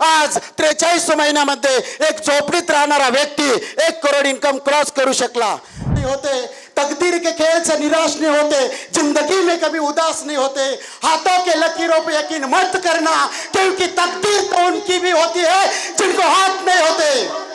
आज त्रेचाळीस महिन्यामध्ये एक झोपडीत राहणारा व्यक्ती एक करोड इनकम क्रॉस करू शकला. होते. तकदीर के खेल से निराश नहीं होते. जिंदगी में कभी उदास नहीं होते. हाथों के लकीरों पे यकीन मत करना क्योंकि तकदीर तो उनकी भी होती है जिनको हाथ नहीं होते।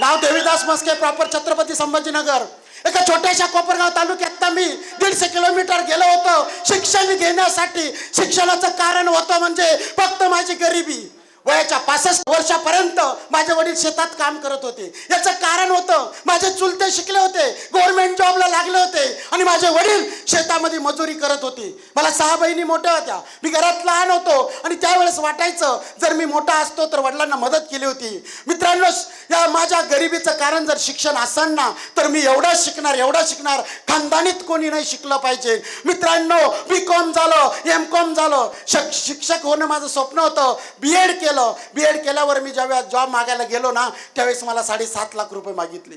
नाव देवीदास मस्के प्रॉपर छत्रपती संभाजीनगर. एका छोट्याशा कोपरगाव तालुक्यात मी दीडशे किलोमीटर गेलो होतो. शिक्षण घेण्यासाठी शिक्षणाचं कारण होतं म्हणजे फक्त माझी गरिबी. वयाच्या पासष्ट वर्षापर्यंत माझे वडील शेतात काम करत होते. याचं कारण होतं माझे चुलते शिकले होते गव्हर्नमेंट जॉबला लागले होते आणि माझे वडील शेतामध्ये मजुरी करत होते. मला सहा बहिणी मोठ्या होत्या. मी घरात लहान होतो आणि त्यावेळेस वाटायचं जर मी मोठा असतो तर वडिलांना मदत केली होती. मित्रांनो या माझ्या गरिबीचं कारण जर शिक्षण असेल ना तर मी एवढा शिकणार एवढा शिकणार. खानदानीत कोणी नाही शिकलं पाहिजे. मित्रांनो बी कॉम झालं एम कॉम झालं. शक शिक्षक होणं माझं स्वप्न होतं. बी एड केलं. बी एड केल्यावर मी ज्यावेळेस जॉब मागायला गेलो ना त्यावेळेस मला साडेसात लाख रुपये मागितले.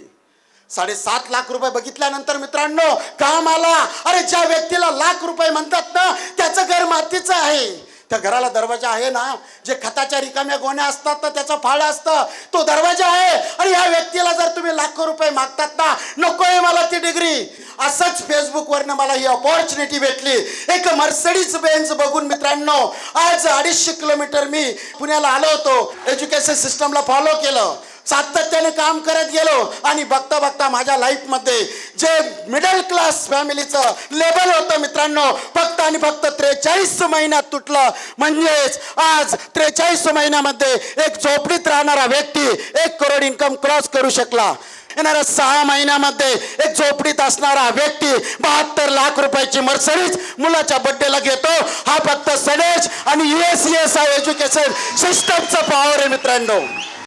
साडेसात लाख रुपये बघितल्यानंतर मित्रांनो काम आला. अरे ज्या व्यक्तीला लाख रुपये म्हणतात ना त्याचं घर मातीचं आहे. त्या घराला दरवाजा आहे ना जे खताच्या रिकाम्या गोण्या असतात ना त्याचं फाळ असतं. तो दरवाजा आहे आणि ह्या व्यक्तीला जर तुम्ही लाखो रुपये मागतात ना नकोय मला ती डिग्री. असंच फेसबुकवरनं मला ही अपॉर्च्युनिटी भेटली. एक मर्सडीज बेंच बघून मित्रांनो आज अडीचशे किलोमीटर मी पुण्याला आलो होतो. एज्युकेशन सिस्टमला फॉलो केलं. सातत्याने काम करत गेलो आणि बघता बघता माझ्या लाईफमध्ये जे मिडल क्लास फॅमिलीचं लेबल होतं मित्रांनो फक्त आणि फक्त त्रेचाळीस महिन्यात तुटलं. म्हणजेच आज त्रेचाळीस महिन्यामध्ये एक झोपडीत राहणारा व्यक्ती एक करोड इन्कम क्रॉस करू शकला. येणाऱ्या सहा महिन्यामध्ये एक झोपडीत असणारा व्यक्ती बहात्तर लाख रुपयाची मर्सरीज मुलाच्या बड्डेला घेतो. हा फक्त सडेज आणि एस एस आय एज्युकेशन सिस्टमचा पॉवर आहे मित्रांनो.